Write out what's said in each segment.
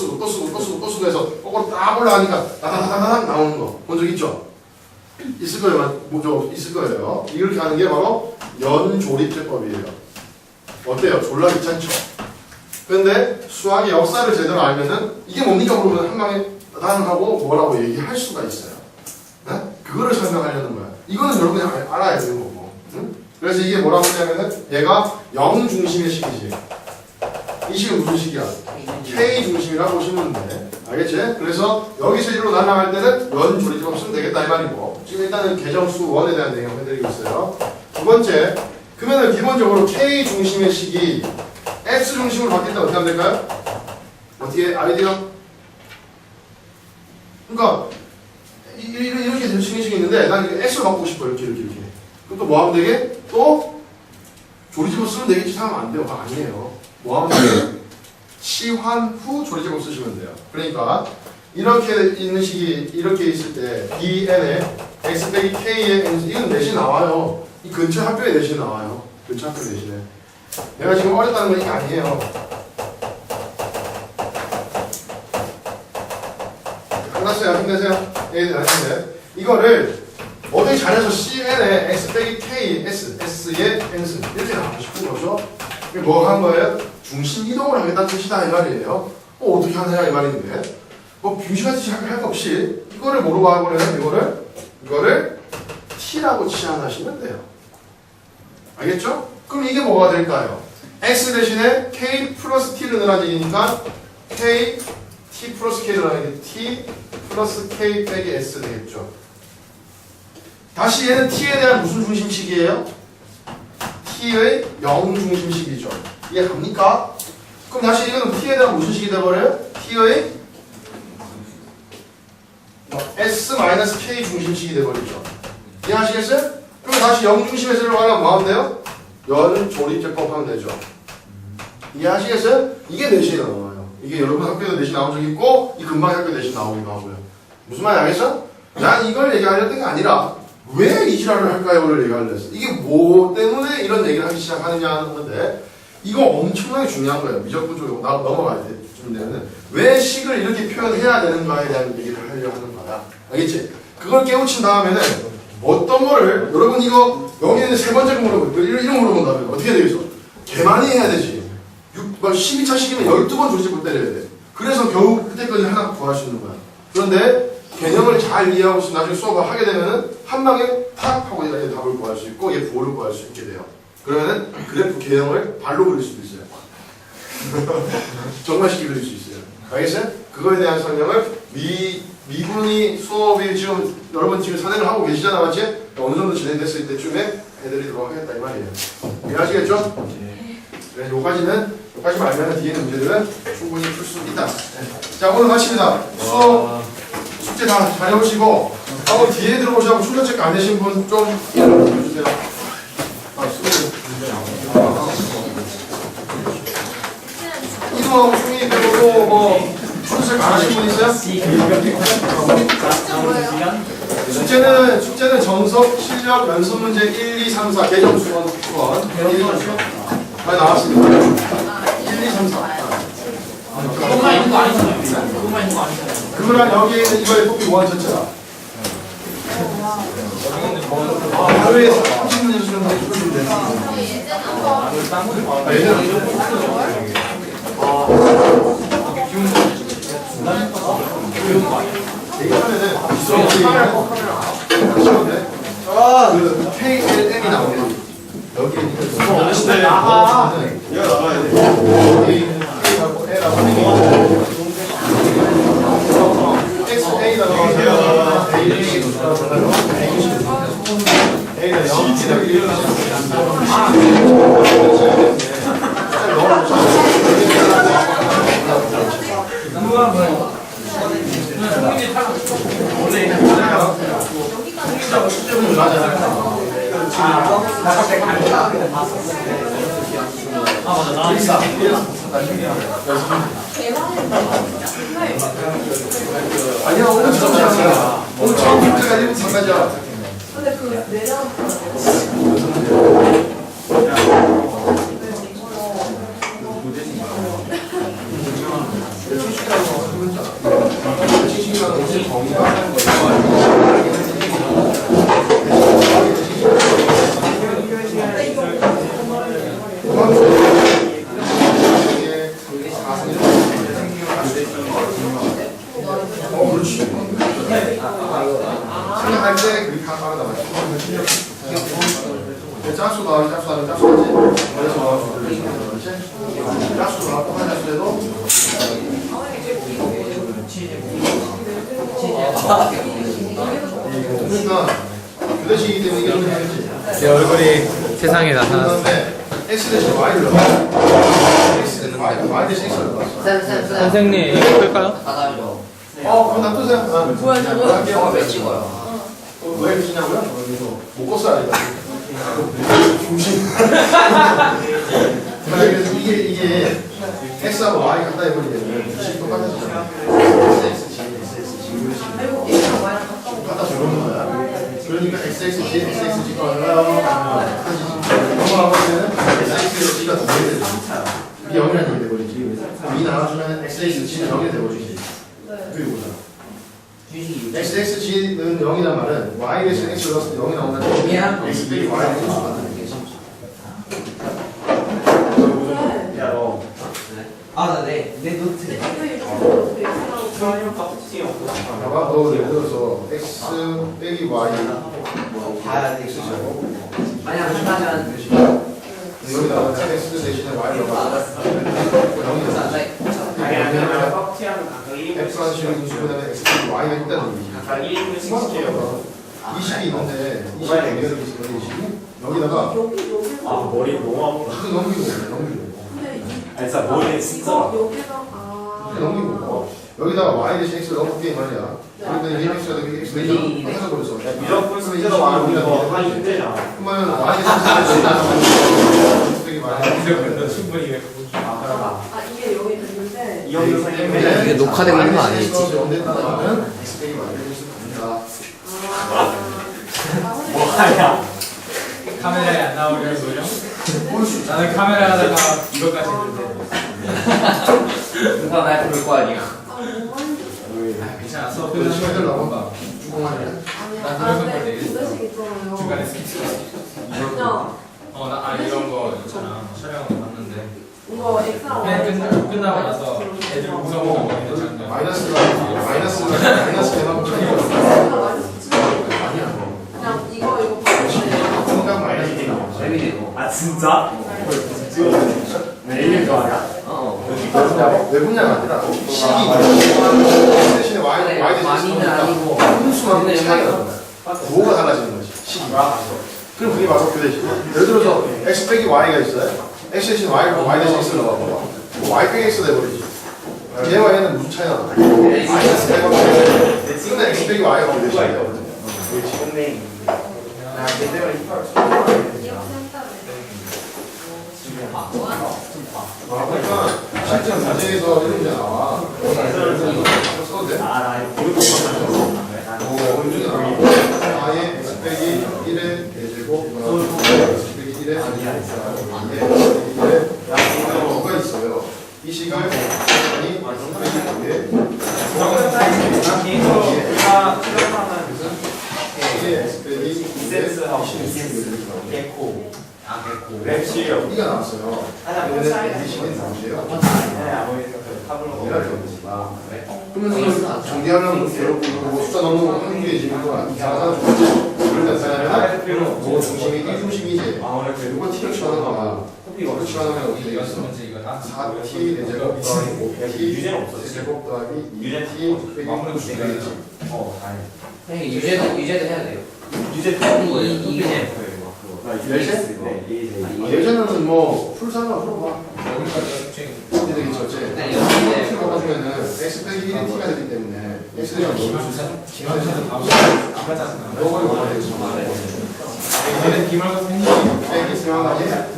쓰고 또 쓰고 또 쓰고 또 쓰고 해서 거꾸로 딱 올라가니까 따다다다닥 나오는 거 본 적 있죠? 있을 거예요. 뭐죠? 있을 거예요. 이렇게 하는 게 바로 연조립제법이에요. 어때요? 졸라 귀찮죠? 근데 수학의 역사를 제대로 알면은 이게 뭡니까 물으면 한 방에 따당 하고 뭐라고 얘기할 수가 있어요. 네? 그거를 설명하려는 거야. 이거는 여러분이 알- 알아야 되는 거고. 응? 그래서 이게 뭐라고 하냐면은 얘가 영 중심의 식이지. 이 식은 무슨 식이야? K 중심이라고 보시면 돼. 알겠지? 그래서 여기서 이리로 날아갈 때는 연 조리법 쓰면 되겠다 이 말이고. 지금 일단은 개정수 1에 대한 내용 해드리고 있어요. 두 번째, 그러면은 기본적으로 K 중심의 식이 X 중심으로 바뀔 때 어떻게 하면 될까요? 어떻게 아이디어? 그러니까 이렇게 되는 식이 있는데 난 X로 바꾸고 싶어 이렇게 이렇게 이렇게. 그럼 또 뭐 하면 되게? 또 조리집을 쓰면 되겠지 생각하면 안 돼요. 아니에요. 뭐 하면 되게? 치환 후 조리제곱 쓰시면 돼요. 그러니까 이렇게 있는 식이 이렇게 있을 때 bn에 x 빼기 k의 n 이건 대신 나와요. 이 근처 학교에 대신 나와요. 근처 학교 대신에. 내가 지금 어렵다는 건 이게 아니에요. 끝났어요. 힘내세요. 예, 아닌데 이거를 어떻게 잘해서 cn에 x 빼기 k s s의 n승 이렇게 나오고 싶은 거죠. 이게 뭐 한 거예요? 중심 이동을 하겠다는 뜻이다 이 말이에요. 어, 어떻게 하느냐 이 말인데 뭐 뷰시같이 할거 없이 이거를 뭐로 하고는 이거를 이거를 t라고 치환하시면 돼요. 알겠죠? 그럼 이게 뭐가 될까요? x 대신에 k 플러스 t를 얘기니까 k t 플러스 k를 넣으라는 t 플러스 k 빼기 s 되겠죠. 다시 얘는 t에 대한 무슨 중심식이에요? t의 영 중심식이죠. 이해 갑니까? 그럼 다시 이거는 t에 대한 무슨 식이 돼버려요? t의 뭐 s-k 중심식이 돼버리죠. 이해하시겠어요? 그럼 다시 영 중심에서 가면 뭐 하면 돼요? 연 조립제법 하면 되죠. 이해하시겠어요? 이게 내신이 나와요. 이게 여러분 학교에도 내신 나온 적 있고 이 근방 학교 내신 나오기도 하고요. 무슨 말인지 알겠어? 난 이걸 얘기하려던 게 아니라 왜 이 지랄을 할까요?를 얘기하려 했어. 이게 뭐 때문에 이런 얘기를 하기 시작하느냐 하는 건데 이거 엄청나게 중요한 거예요. 미적분 쪽으로 나 넘어가야 돼. 좀 되는 왜 식을 이렇게 표현해야 되는가에 대한 얘기를 하려 하는 거야. 알겠지? 그걸 깨우친 다음에는 어떤 거를 여러분 이거 여기는 세 번째 물어보고 이런 이런 물어본다면 어떻게 되겠어? 개 많이 해야 되지. 6, 12차 식이면 12번 조리집을 때려야 돼. 그래서 겨우 그때까지 하나 구할 수 있는 거야. 그런데 개념을 잘 이해하고 나중에 수업을 하게 되면은 한 방에 탁 하고 얘 답을 구할 수 있고 얘 부호를 구할 수 있게 돼요. 그러면은 그래프 개념을 발로 그릴 수도 있어요. 정말 쉽게 그릴 수 있어요. 알겠어요? 그거에 대한 설명을 미, 미분이 수업이 지금 여러분 지금 사례를 하고 계시잖아 맞지? 어느 정도 진행됐을 때쯤에 해드리도록 하겠다 이 말이에요. 이해하시겠죠? 네, 요까지는 요까지만 알면 뒤에 문제들은 충분히 풀 수 있다. 네. 자 오늘 마칩니다. 수업 숙제 다 잘 해오시고 어, 뒤에 들어오시고 충전 체크 안 되신 분좀 해주세요. 아, 수고. 이동하고 충이 배우고 뭐 하신 분 있어요? 숙제는 숙제는 정석, 실력, 연습 문제 1, 2, 3, 4 개정 수원 수원 1, 2, 3, 4 많이 나왔습니다. 1, 2, 3, 4 그것만 있는 거 아니잖아요. 그것만 있는 거 아니잖아요. 그거랑 여기에 있는 이거의 뽑기 원 전체다. 아, 하루에 30분 수련 다 해주면 돼. 아, 예전에 예전에 하시는데 그 KLM이 나오거든. 여기 있는 수업 나가. 이거 나가야 돼. 여기 K하고 L하고 X A다가 A A는 0, B는 1, 오늘 처음 시작이야. 오늘 처음 문제가 1부 3까지야. 근데 그 내려 춘식이라고 했잖아. 대칭식이라는 것이 정의가 근데 이거 어, 그렇지. 생각할 때 그렇게 하다 맞지. 짝수 나오지, 짝수 나오지, 짝수 나오지. 그래서 그러니까 교대식이기 때문에 이게 좀 해야지. 내 얼굴이 세상에 나타났어. 그런데 x 대신 y를 넣어. x 대신 y, y 대신 x를 넣어. 선생님 이거 끌까요? 나가죠. 어, 그럼 놔두세요. 아, 뭐야, 저거? 저거 왜 찍어요? 어, 왜 그러시냐고요? 못 돼. 중심. 그래서 이게 이게 x하고 y 갖다 해버리면 주식 똑같아지잖아. x g x g. 갖다 적는 거야. 그러니까 x x g x x g가 얼마요? 넘어가면 x x g가 두개 되지. 이게 0이라는 얘기 돼버리지. 이 나눠주면 x x g는 0이 돼버리지. 네. 주식이 x x g는 0이란 말은 y 대신 x를 넣었을 때 0이 나온다는 미안. x 빼기 y는 0이 나온다는 게 그래. 야, 너. 아, 나 내, 내 노트. 근데 이거 이렇게 어떻게 X라고 수학용 값이 없어. 봐봐, 너 예를 들어서 x 빼기 y 봐야 돼. x죠. 아니야, 하면 여기다가 x 대신에 y를 넣어. 알았어. 0이 나, 나온다. 나, 아니, 아니, 아니, 값티하면 각각 1인분 x라는 식으로 분수보다는 x 빼기 y가 있다는 얘기지. 각각 1인분씩 시켜요. 20이 있는데 20이 여기서 20이 여기다가 여기, 여기서. 아, 머리 너무. 그 넘기고 넘기고. 근데 이, 아니, 진짜 머리 진짜. 이거 여기다, 아. 넘기고. 여기다가 y 대신 x를 넣어볼게 이 말이야. 그러니까 이 x가 되게 x 되잖아. 해서 버렸어. 무조건 스스로 와는 거 하기 힘들잖아. 그러면 y 대신 x 빼기 y 충분히 왜 아, 아, 이게 여기 있는데. 이 이게 녹화되고 있는 거 아니겠지? 연대다는 x 빼기 y를 쓸수 있습니다. 아. 아, 뭐 하냐? 카메라에 안 나오려는 소령? 나는 카메라 하다가 이거까지 했는데 누가 날 부를 거 아니야. 아, 괜찮아 수업 끝나면. 주공하냐? 아니, 나 아, 그런 걸 내겠어. 중간에 스킵 그냥, 어나 아 이런 거 있잖아 촬영을 봤는데 이거 X랑 그냥 Y. 끝나, 끝나고 나서 애들 웃어보고 있는 장면 마이너스가 마이너스가 마이너스 대만 붙이는 거 아니야. 그냥 이거, 이거 봤는데. 순간 마이너스 대만. 재미있고. 아, 진짜? 왜 이리 좋아하냐? 어. 외분야가 아니라 식이 대신에 y 그래, y 대신 많이는 아니고. 분수만큼 차이가 나. 구호가 달라지는 거지. 식이. 그럼 그게 바로 교대식. 예를 들어서 x 빼기 y가 있어요. X 대신 y y 대신 x를 넣어봐. y 빼기 x 돼버리지. 얘와 얘는 무슨 차이가 나? 마이너스 대만 근데 x 빼기 y가. 근데 나 제대로 이빨 이렇게 한다네. 아, 그러니까 실제 문제에서 이런 문제 나와. 써도 돼? 아. 오, 문제 나와. 아예 x 빼기 1의 대제곱, x 빼기 1의 아니야, x 빼기 1의 뭐가 있어요? 이 식을 아니 x 빼기 2의 이게 x 빼기 이센스하고 2의 개코. 아, 됐고. 랩 실력. 이가 나왔어요. 얘는 이 식은 나오세요. 네, 아버지가 그 타블로 얘가 되지. 그러면 이걸 정리하면 뭐 숫자 한 개의 질문도 이상하다. 그럴 때 사람은 뭐 중심이 1 중심이지. 아, 오늘 그 이거 t 치하는 거야. 이거 치하는 거는 어떻게 되겠어? 문제 이거 다 4t 대제곱 더하기 5t 유제는 없었지. 제곱 더하기 유제 2t 빼기 마무리 9 되겠지. 어, 다행. 선생님, 유죄도, 유죄도 해야 돼요. 유제 이- 이- 이게? 네, 아, 예전에는 뭐 풀사나 풀어봐. 여기까지 이렇게. t가 가지면은 x 빼기 1이 t가 되기 때문에 x 기말 안. 얘는 기말고 빼기 4에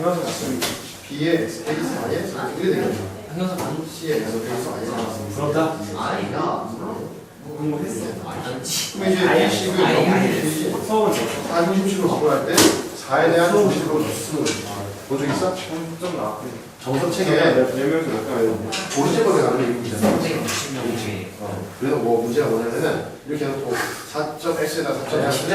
b의 x 빼기 4에 1이 되겠죠. 한영사 반 c의 x 빼기 4에 나왔습니다. 부럽다. 아니다. 공부했어. 아니지. 그럼 이제 이 식을 아니, 아니. 영중식이 수업은 한 중심식으로 바꿔할 때 4에 대한 중심으로 쓰는 거지. 본적 있어? 좀 나왔고. 정석 책에 책에 몇 명에서 몇 명. 고르제법에 나오는 이름이잖아. 선생님, 60명 중에. 그래서 뭐 문제가 뭐냐면은 이렇게 해놓고 4.x에다 4.x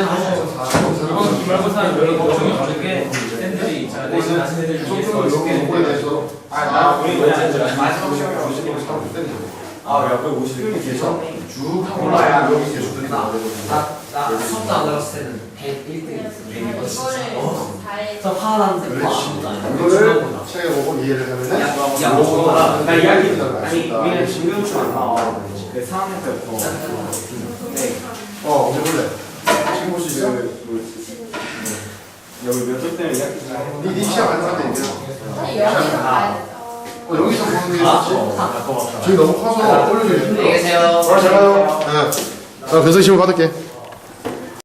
이번 기말고사는 것 중에 다른 게 쌤들이 있잖아요. 내신 하신 애들 중에서 이런 쉽게 거에 대해서 아, 우리 뭐냐 마지막 시험에 주식으로 사고 때리죠 아, 옆에 50개 계셔? 쭉 하고 여기 계속 들이 나오는 나 수업도 안 들었을 때는 101등 이 뭐 그렇지. 아무도 안 이거를 해. 책에 보고 이해를 하면은 야, 야, 나오는 나 이야기 아니. 우리는 지금은 안 나와. 그 4학년 때부터. 네. 어 언제 볼래? 지금 볼수 있어 여기 몇초 때문에 이야기 좀 해. 니 시험 안 사는데 이제 아니 여기서 봐어 여기서 보는 게 아, 좋지 아, 저기 너무 커서 올려줘야 안녕히 계세요. 아. 네. 자, 변성 시험 받을게.